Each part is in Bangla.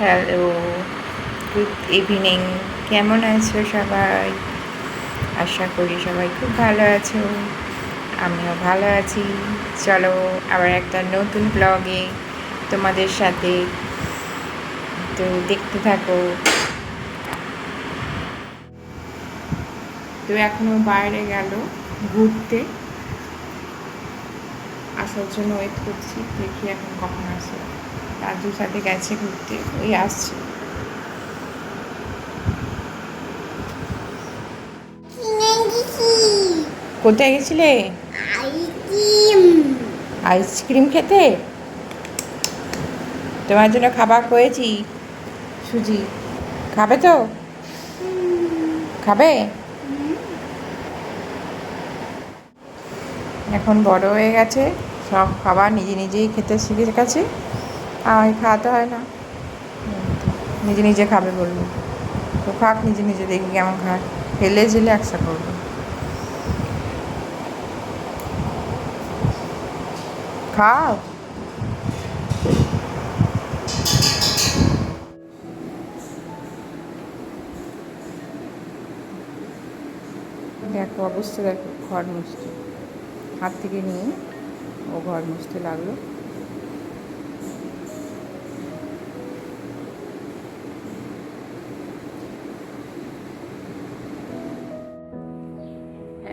হ্যালো গুড ইভিনিং কেমন আছো সবাই? আশা করি সবাই খুব ভালো আছো। আমিও ভালো আছি। চলো আবার একটা নতুন ব্লগে তোমাদের সাথে তো দেখতে থাকো। তো এখনও বাইরে গেল, ঘুরতে। আসার জন্য ওয়েট করছি, দেখি এখন কখন আসে। রাজুর সাথে গেছে ঘুরতে ওই আসছে। কোথায় গেছিলে? আইসক্রিম। খেতে? তোমার জন্য খাবার করেছি সুজি। খাবে তো? খাবে? এখন বড় হয়ে গেছে সব খাবার নিজে নিজেই খেতে শিখে গেছে আমায় খাওয়াতে হয় না। নিজে নিজে খাবে বলব। তো খাক, নিজে নিজে দেখি কেমন খায়। হেলে জেলে একসা করব। খাও। দেখো, অবস্থা দেখো, ঘর মুছতে। হাত থেকে নিয়ে ও ঘর মুছতে লাগল।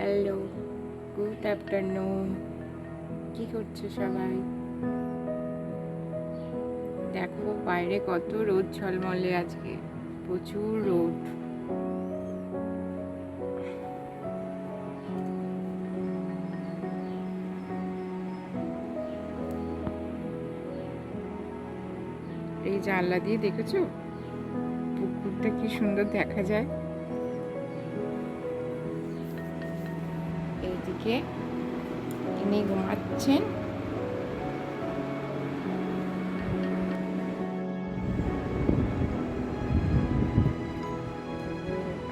হ্যালো গুড আফটারনুন কি করছ সবাই? দেখো, বাইরে কত রোদ, ঝলমলে আজকে। প্রচুর রোদ। এই জানলা দিয়ে দেখেছ? পুকুরটা কি সুন্দর দেখা যায়। এইদিকে ইনি ঘুমাচ্ছেন।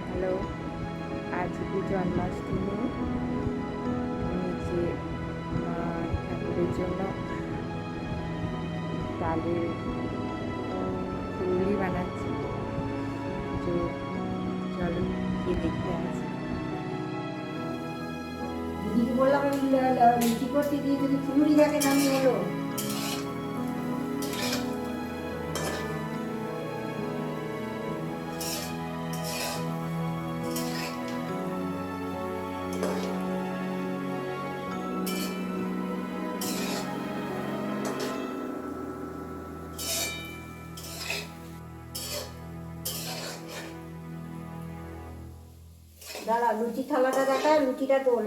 হ্যালো, আজকে জন্মাষ্টমী। মা ঠাকুরের জন্য ডালের পুলি বানাচ্ছি, তো চলো গিয়ে দেখে আসি। দিদিকে বললাম লুচি করতে দিয়ে যদি ফুলুরি যাকে নামিয়ে এলো দাঁড়া, লুচি থালাটা দেখা লুচিটা তোল